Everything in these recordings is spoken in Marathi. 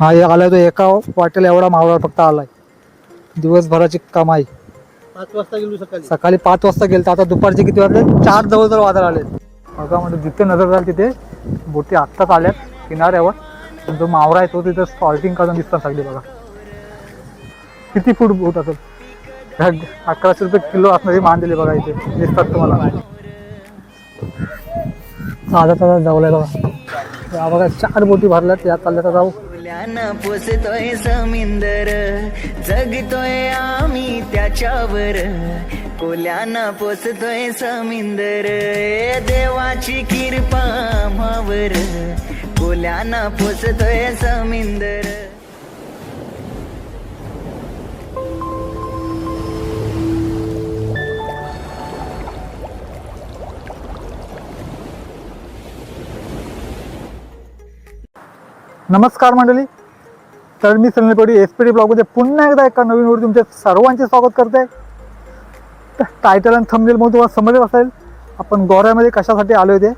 हा एक आलाय तो एका वाटेला एवढा मावळा फक्त आलाय. दिवसभराची कमाई. पाच वाजता गेलो सकाळी. सकाळी पाच वाजता गेलं आता दुपारचे किती वाजले? चार जवळ जवळ वाजर आले बघा म्हणजे जिथे नजर जाईल तिथे बोटी आत्ताच आल्यात किनाऱ्यावर. जो मावरा आहे तो तिथे सॉल्टिंग करून दिसतात सगळे बघा. किती फूट बोट असेल? अकराशे रुपये किलो असणारी मांडलेली बघा इथे दिसतात तुम्हाला. साधा साधा जावलाय बघा. बघा चार बोटी भरल्यात या चालल्या तर जाऊ. ज्ञान पोसतोय समिंदर जगतोय आम्ही त्याच्यावर. कोल्यानं पोसतोय समिंदर देवाची कृपा मावर कोल्यानं पोसतोय समिंदर. नमस्कार मंडळी. तर मी सनलपडी एस पी डी ब्लॉगमध्ये पुन्हा एकदा एका नवीन वर तुमचे सर्वांचे स्वागत करते. तर टायटल आणि थंबनेलमधून मग तुम्हाला समजत असेल आपण गोऱ्यामध्ये कशासाठी आलो होते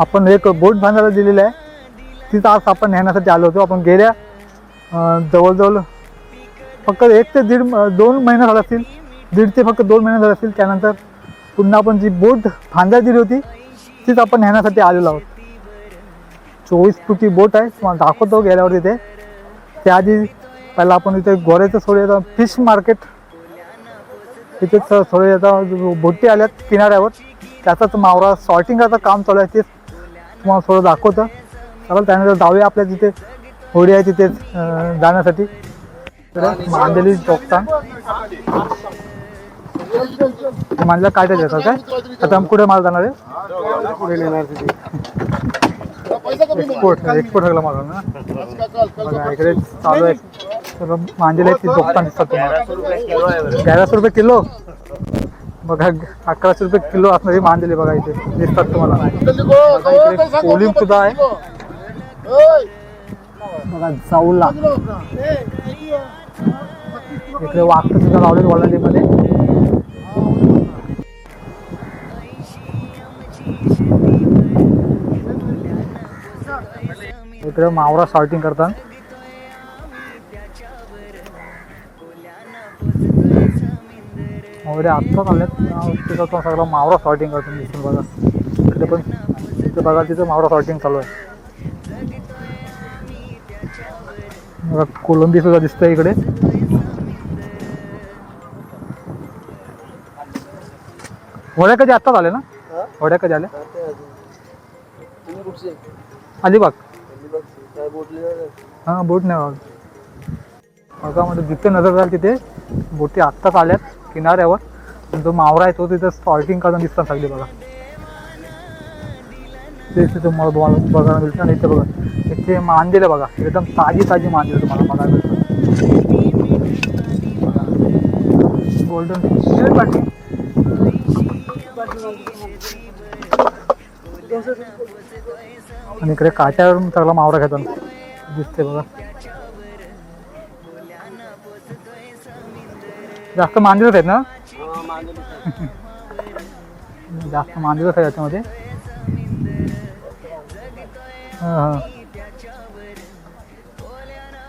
आपण एक बोट बांधायला दिलेलं आहे. तिथं आज आपण नेण्यासाठी आलो होतो. आपण गेल्या जवळजवळ फक्त एक ते दीड दोन महिने झाले असतील. दीड ते फक्त दोन महिने झाले असतील. त्यानंतर पुन्हा आपण जी बोट बांधायला दिली होती तीच आपण नेण्यासाठी आलेलो आहोत. चोवीस फुटी बोट आहे. तुम्हाला दाखवतो गेल्यावर तिथे त्याआधी पहिला आपण इथे गोऱ्याचं सोडे फिश मार्केट. तिथेच थोडे आता बोटी आल्यात किनाऱ्यावर. त्याचाच मावरा सॉर्टिंगाचं काम चालू आहे. तेच तुम्हाला थोडं दाखवतं. चला त्यानंतर जाऊया आपल्या तिथे. होडी आहे तिथे जाण्यासाठी. मांदेली चौकतान मांडला काय ते देतात काय? आता कुठे माल जाणार आहे? पुढे नेणार तिथे? एक्सपोर्ट एक्सपोर्ट सगळं माल ना. बघा इकडे चालू आहे. सर्व आहेत ती चौकतान दिसतात तुम्हाला. तेराशे रुपये किलो? बघा अकराशे रुपये किलो असणारी मांदेली बघा इथे. दिसतात तुम्हाला. कोलिम सुद्धा आहे. बघा जाऊला. इकडे वाघ सुद्धा लावले वॉलंटीमध्ये. इकडे मावरा सॉर्टिंग करतात. मावरे आत्ताच आल्यात तिथं सगळा मावरा सॉर्टिंग करतो दिसून बघा. इकडे पण तिथे बघा तिथं मावरा सॉर्टिंग चालू आहे. कोलंबी सुद्धा दिसतंय इकडे. होड्या कधी आत्ताच आले ना? होड्या कधी आल्या? अलिबाग. हां बोट नाही बघा बघा म्हणजे जिथे नजर जाईल तिथे बोटी आत्ताच आल्यात किनाऱ्यावर. जो मावरा आहे तो तिथे सॉल्टिंग करून दिसतात सगळे बघा. तेच तिथे मला तुम्हाला बघायला मिळतं. आणि इथे बघा इथे मांदेलं बघा. एकदम ताजी ताजी मांदेलं तुम्हाला बघायला मिळतं. गोल्डन आणि इकडे काट्यावरून चांगला मावळा घेतात. दिसते बघा. जास्त मांजरच आहेत ना? जास्त मांजरच आहे याच्यामध्ये.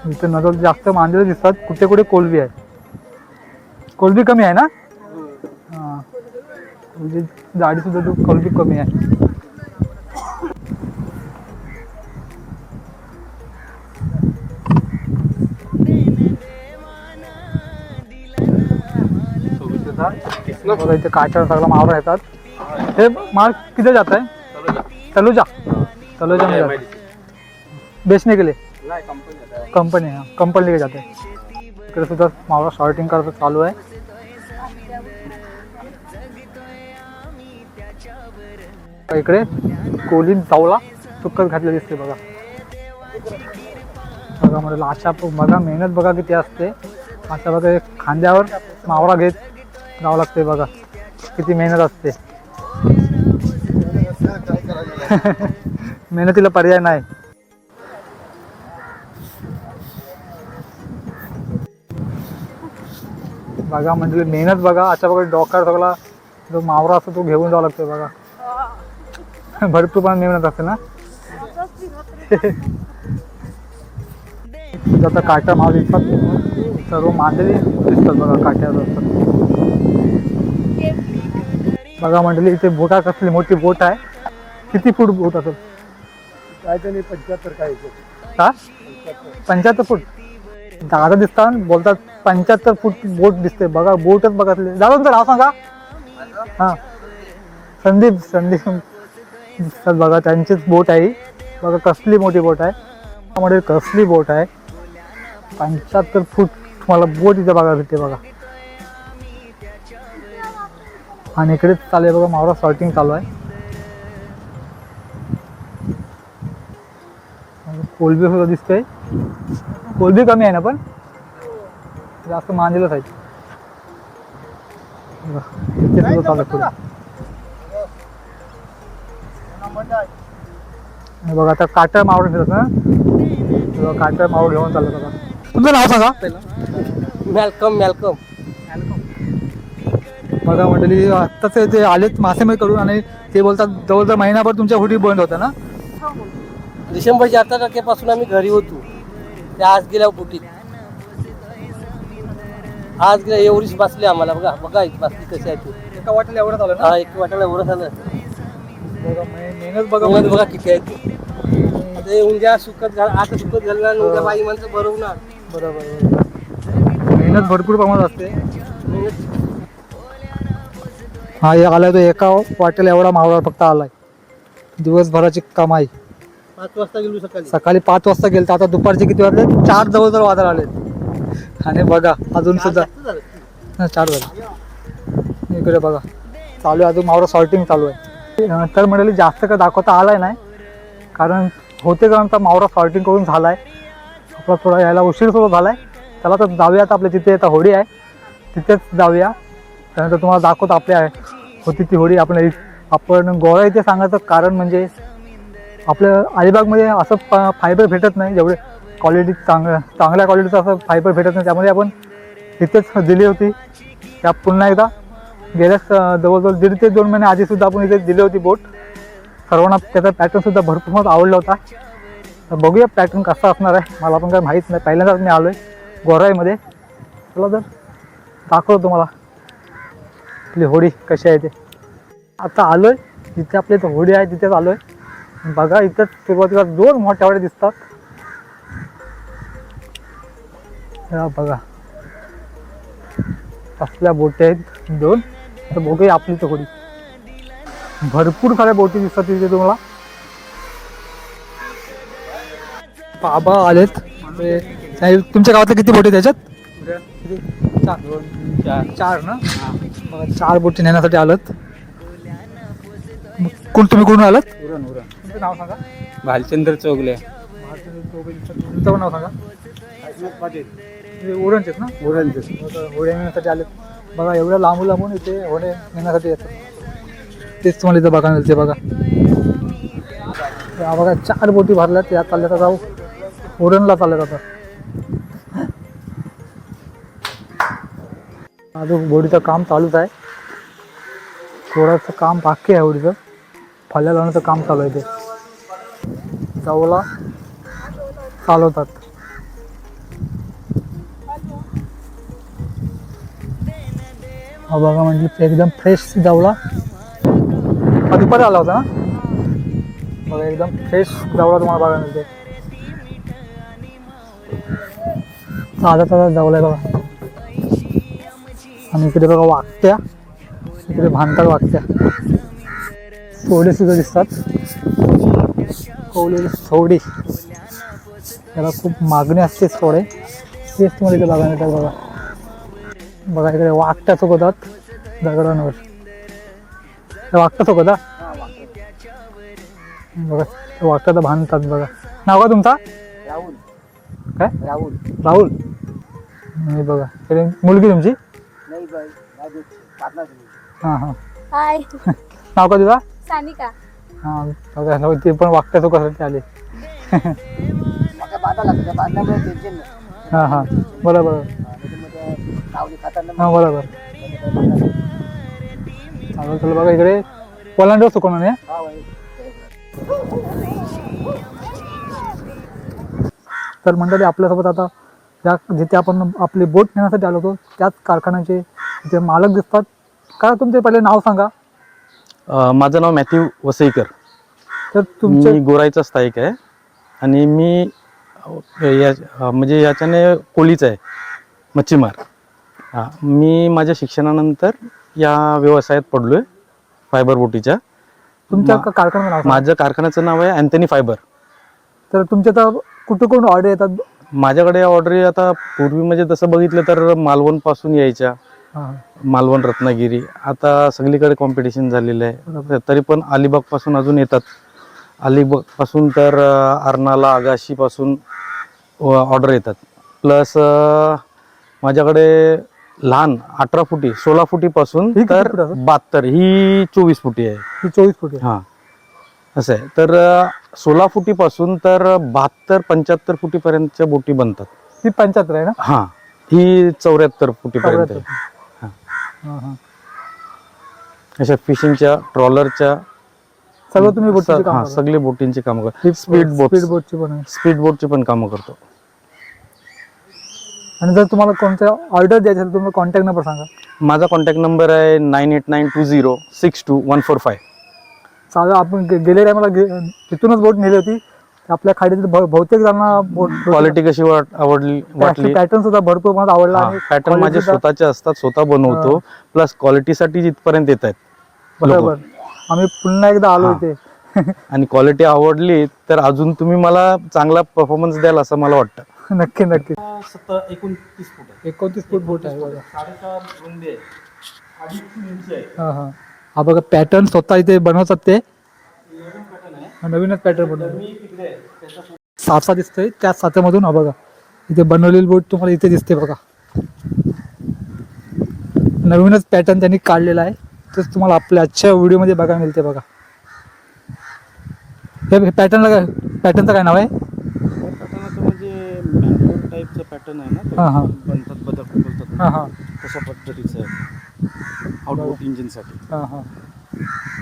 इथे नजर जास्त मांजर दिसतात. कुठे कुठे कोलबी आहे. कोलबी कमी आहे ना? हां. जाडी सुद्धा कोलबी कमी आहे. बघा इथे काट्यावर सगळा मावरा येतात. हे माल किती जात आहे? तलुजा तलुजा में जाता. गेले बेचने के लिए कंपनी कंपनी जात जाते इकडे सुद्धा मावरा शॉर्टिंग करायचं चालू आहे. इकडे कोलीन चावला सुकत घातले दिसते बघा. बघा म्हणजे अशा बघा मेहनत बघा किती असते. अशा बघा खांद्यावर मावरा घेत जावं लागते बघा. किती मेहनत असते. मेहनतीला पर्याय नाही. बघा म्हणजे मेहनत बघा. अशा बघा डोक्यावर सगळा जो मावरा असतो तो घेऊन जावं लागतो बघा. भरपूर पण मेहनत असते ना? आता काट्या माव दिसतात सर्व मांडली दिसतात बघा काट्या असतात. बघा मंडळी इथे बोटा कसली मोठी बोट आहे. किती फूट बोट असेल काय त्याने पंच्याहत्तर काय का पंच्याहत्तर फूट? दादा दिसतात बोलतात पंच्याहत्तर फूट बोट दिसते बघा बोटच बघा दादा तुमचं नाव सांगा. हां. संदीप संदीप. बघा त्यांचीच बोट आहे. बघा कसली मोठी बोट आहे. त्यामध्ये कसली बोट आहे. पंच्याहत्तर फूट तुम्हाला बोट इथे बघा भेटते बघा. आणि इकडेच चालू आहे बघा मावरा सॉर्टिंग चालू आहे. कोलबी सुद्धा दिसतंय. कोलबी कमी आहे ना पण? जास्त मांजलंच चालू आहे बघा आता काटा मावळ फिरत ना? बघा, मावळ घेऊन चाललं बघा. तुमचं नाव सांगा. वेलकम वेलकम बघा मंडळी आत्ताच ते आलेत मासेमारी करून आणि ते बोलतात जवळजवळ महिनाभर तुमच्या हुडी बंद होत्या ना? डिसेंबरच्या अठरा तारखेपासून आम्ही घरी होतो. ते आज गेल्या बुटीत आज गेल्या एवढीच बसली आम्हाला बघा बघा इथे बसली कशी आहे ती. एका वाटेला एवढं झालं ना? हा एक वाटायला एवढं झालं बघा मेहनत बघा. बघा बघा किती आहे ती. हे उद्या सुकत घाल आता सुकत घालणार उद्या बाई माणसं बरोबर बरोबर. मेहनत भरपूर प्रमाणात असते. हा एक आलाय तो एका वाटेला एवढा मावळा फक्त आलाय. दिवसभराची कमाई. पाच वाजता गेलो सकाळी. सकाळी पाच वाजता गेलं आता दुपारचे किती वाजले? चार जवळजवळ वादळ आले आणि बघा अजून सुद्धा. हा, चार झाले. इकडे बघा. चालू आहे अजून मावरा सॉर्टिंग चालू आहे. तर म्हणाले जास्त का दाखवता आलाय नाही. कारण होते कारण तर मावरा सॉर्टिंग करून झालाय. आपला थोडा यायला उशीर सुद्धा झालाय. चला तर जाऊया आता आपल्या तिथे आता होडी आहे. तिथेच जाऊया. त्यानंतर तुम्हाला दाखवतो आपल्या होती ती होळी आपल्या आपण गोळा इथे सांगायचं कारण म्हणजे आपल्या अलिबागमध्ये असं फ- फायबर भेटत नाही जेवढे क्वालिटी चांग चांगल्या क्वालिटीचं असं फायबर भेटत नाही. त्यामध्ये आपण इथेच दिली होती. त्या पुन्हा एकदा गेल्या जवळजवळ दीड ते दोन महिने आधीसुद्धा आपण इथे दिली होती बोट. सर्वांना त्याचा पॅटर्नसुद्धा भरपूर आवडला होता. तर बघूया पॅटर्न कसा असणार आहे. मला पण काही माहीत नाही. पहिल्यांदाच मी आलो आहे गोराईमध्ये. चला तर दाखवतो तुम्हाला. आपली होडी कशी आहे ते. आता आलो आहे जिथे आपली इथं होडी आहे तिथेच आलो आहे बघा इथं सुरुवातीला दोन मोठ्या होड्या दिसतात. बघा. असल्या बोटी आहेत दोन. तर बघूया आपली तर होडी. भरपूर साऱ्या बोटी दिसतात तिथे तुम्हाला. बाबा आलेत. साहेब, तुमच्या गावातल्या किती बोटी आहेत त्याच्यात? चार. चार ना? चार बोटी नेण्यासाठी आलत. कोण तुम्ही कोण आलात? उरण उरण. तुमचं नाव सांगा. भालचंद्र चौगले. तुमचं नाव सांगा. आहेत ना? उरणचे बघा, होड्या नेण्यासाठी आलेत. बघा एवढ्या लांबून लांबून इथे होडे नेण्यासाठी येतात. तेच तुम्हाला इथं बघा मिळते बघा. बघा चार बोटी भरल्यात या चालल्यात आता. ओरणला चालल्यात आता. अजून होडीचं काम चालूच आहे. थोडंसं काम बाकी आहे होडीचं फल्या लावण्याचं काम चालू आहे ते. जाऊला चालवतात. हा बघा म्हणजे एकदम फ्रेश जावला. हा दुपारी आला होता ना? बघा एकदम फ्रेश जावला तुम्हाला बघायला मिळते ताजा ताजा जावला आहे बघा. आणि इकडे बघा वागत्या इकडे भांतात वागत्या सोडे सुद्धा दिसतात. कोवलेली सोडी. त्याला खूप मागणी असते सोडे. तेच तुम्हाला इथे बघायला मिळतात बघा. बघा इकडे वाकट्या चुकवतात दगडांवर. वाकट्या चुकवता बघा ते वाकट्यात बांधतात बघा. नाव का तुमचा? राहुल. काय? राहुल. राहुल. बघा मुलगी तुमची? नाही बाई पार्टनर हां हां. हाय. नाव का तुझा? सानिका. हां बघा हो, ते पण आले. बाधा लागतं बांधल्यामुळे टेन्शन नाही हां हां. बरोबर. त्याच्यामध्ये सावली खाताना हां बरोबर. चालेल चला बघा इकडे. पोलांडवर सुकवणार नाही हा बाई. तर मंडळी आपल्यासोबत आता ज्या जिथे आपण आपली बोट नेण्यासाठी आलो होतो त्याच कारखान्याचे इथे मालक दिसतात. काय तुमचे पहिले नाव सांगा. अ, माझं नाव मॅथ्यू वसईकर. तर तुमचे मी गोराईचा स्थायिक आहे. आणि मी अ, या अ, म्हणजे याच्याने कोळीच आहे. मच्छीमार. हा मी माझ्या शिक्षणानंतर या व्यवसायात पडलोय फायबर बोटीच्या. तुमच्या मा- कारखान्याचं नाव सांगा. माझं कारखान्याचं नाव आहे अँथनी फायबर. तर तुमच्या आता कुठं कोण ऑर्डर येतात? माझ्याकडे ऑर्डरी आता पूर्वी म्हणजे तसं बघितलं तर मालवणपासून यायच्या. मालवण रत्नागिरी. आता सगळीकडे कॉम्पिटिशन झालेलं. आहे. तरी पण अलिबागपासून अजून येतात. अलिबागपासून तर अर्नाला आगाशी पासून ऑर्डर येतात. प्लस माझ्याकडे लहान अठरा फुटी सोळा फुटी पासून किती तर? बहात्तर ही चोवीस फुटी आहे. ही चोवीस फूट हा. असं आहे. तर सोळा फुटी पासून तर बहात्तर पंच्याहत्तर फुटी पर्यंतच्या बोटी बनतात. ती पंच्याहत्तर आहे ना? हा ही चौऱ्याहत्तर फुटी पर्यंत आहे. हां. हां अशा फिशिंगच्या ट्रॉलरच्या सर्व तुम्ही बोटीची हा सगळे बोटींची कामं करतो स्पीड बोट स्पीड बोटची पण आहे. स्पीड बोटची पण कामं करतो. आणि जर तुम्हाला कोणत्या ऑर्डर द्यायची असेल तर तुम्हाला कॉन्टॅक्ट नंबर सांगा. माझा कॉन्टॅक्ट नंबर आहे nine eight nine two zero six two one four five. चालेल आपण गे- गेल्या टायमाला तिथूनच बोट नेली होती आपल्या खाडीतील बहुतेक जणांना बोट क्वालिटी कशी वाट आवडली वाटली? पॅटर्न सुद्धा भरपूर मला आवडला आणि पॅटर्न माझे सुद्धा- स्वतःचे असतात स्वतः बनवतो. प्लस क्वालिटीसाठी जिथपर्यंत येत आहेत बरोबर. आम्ही पुन्हा एकदा आलो हा. इथे. आणि क्वालिटी आवडली तर अजून तुम्ही मला चांगला परफॉर्मन्स द्याल असं मला वाटतं. नक्की नक्की. सत्तर एकोणतीस फूट आहे. एकोणतीस फूट बोट आहे बघा. साडेचार रुंदी आहे. अडीच तीन इंची आहे. हा हा. हा बघा पॅटर्न स्वतः इथे बनवतात ते. नवीनच पॅटर्न बनवतो साचा दिसतोय त्या साच्यामधून हा बघा. इथे बनवलेली बोट तुम्हाला इथे दिसते बघा. नवीनच पॅटर्न त्यांनी काढलेला आहे. तेच तुम्हाला आपल्या आजच्या व्हिडिओमध्ये बघायला मिळते बघा. हे पॅटर्नला काय पॅटर्नचं काय नाव आहे? पॅटर्न म्हणजे आहे ना हा, हा. बनतात बदक बोलतात हां हां. तशा पद्धतीचं आहे. आउटबोट इंजिनसाठी हां हां.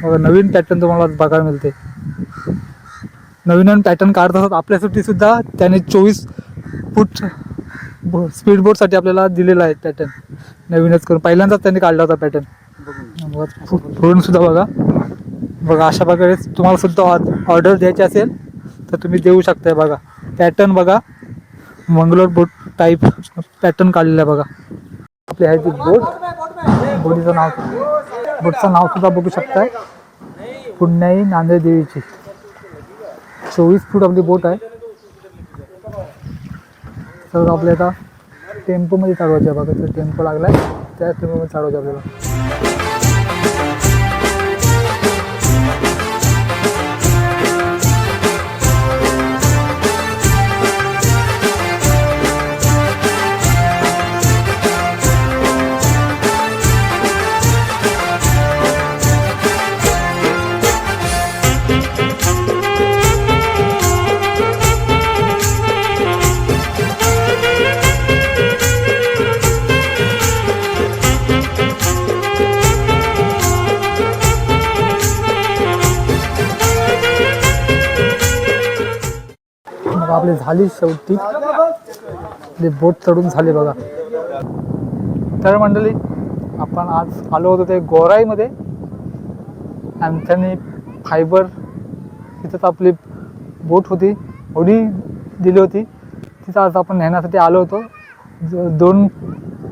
बघा नवीन पॅटर्न तुम्हाला बघायला मिळते. नवीन नवीन पॅटर्न काढत असतात आपल्यासाठी सुद्धा त्याने चोवीस फूट स्पीड बोटसाठी आपल्याला दिलेला आहे पॅटर्न नवीनच करून. पहिल्यांदाच त्यांनी काढला होता पॅटर्न फोन सुद्धा बघा. बघा अशा प्रकारे तुम्हाला सुद्धा ऑर्डर द्यायची असेल तर तुम्ही देऊ शकताय बघा. पॅटर्न बघा. मंगलोर बोट टाईप पॅटर्न काढलेला आहे बघा. आपली आहे ती बोट बोरीचं नाव बोटचं नाव सुद्धा बघू शकताय. पुण्याई नांदेड देवीची. चोवीस फूट आपली बोट आहे. तर आपल्या आता टेम्पोमध्ये चालवायचे बघा. तर टेम्पो लागलाय. त्या टेम्पोमध्ये चालवायचे आपल्याला. आपली झाली शेवटी. आपली बोट चढून झाली बघा. तर मंडळी आपण आज आलो होतो ते गोराईमध्ये. अँथनी फायबर तिथंच आपली बोट होती होडी दिली होती. तिथं आज आपण नेण्यासाठी आलो होतो. दोन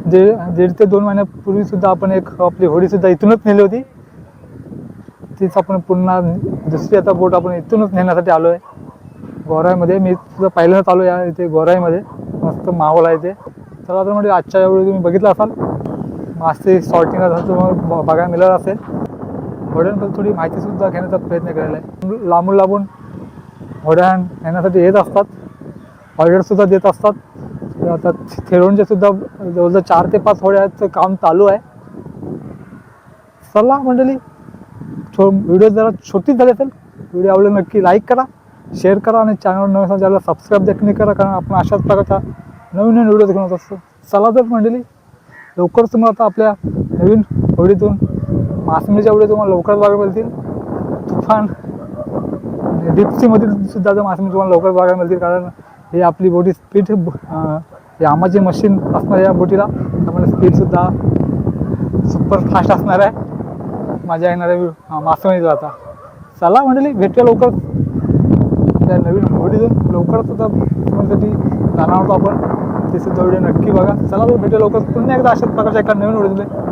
दीड दीड ते दोन महिन्यापूर्वी सुद्धा आपण एक आपली होडी सुद्धा इथूनच नेली होती. तीच आपण पुन्हा दुसरी आता बोट आपण इथूनच नेण्यासाठी आलो आहे गोराईमध्ये मी तुझं पहिल्यांदा चालू या इथे गोराईमध्ये. मस्त माहोल आहे ते चला तर म्हणजे आजच्या वेळी तुम्ही बघितलं असाल. मासे सॉर्टिंग तुम्हाला ब- बघायला मिळत असेल. घोड्यांबद्दल थोडी माहितीसुद्धा घेण्याचा प्रयत्न केलेला आहे. लांबून लांबून घोड्या नेण्यासाठी येत असतात. ऑर्डरसुद्धा देत असतात. आता थेरोनचे सुद्धा जवळजवळ चार ते पाच होड्याचं काम चालू आहे. चला मंडळी छो व्हिडिओ जरा छोटीच झाली असेल. व्हिडिओ आवडला नक्की लाईक करा. शेअर करा आणि चॅनल नवीन असाल त्याला सबस्क्राईब देखील करा कारण आपण अशाच प्रकारचा नवीन नवीन व्हिडिओ घेऊन असतो चला तर मंडळी लवकरच तुम्हाला आता आपल्या नवीन होडीतून मासमीच्या व्हिडिओ तुम्हाला लवकरच बघायला मिळतील. तुफान डिप्सीमधील सुद्धा जर मासेमारी तुम्हाला लवकर बघायला मिळतील कारण ही आपली बोटी स्पीड यामाची मशीन असणार या बोटीला त्यामुळे स्पीडसुद्धा सुपर फास्ट असणार आहे. माझ्या येणाऱ्या मासवणीला आता. चला मंडळी भेटूया लवकर त्या नवीन बोटीतून लवकरच सुद्धा तुम्हाला जाणार होतो आपण. ते सुद्धा व्हिडिओ नक्की बघा. चला तर भेटूया लवकर पुन्हा एकदा अशाच प्रकारच्या एका नवीन व्हिडिओ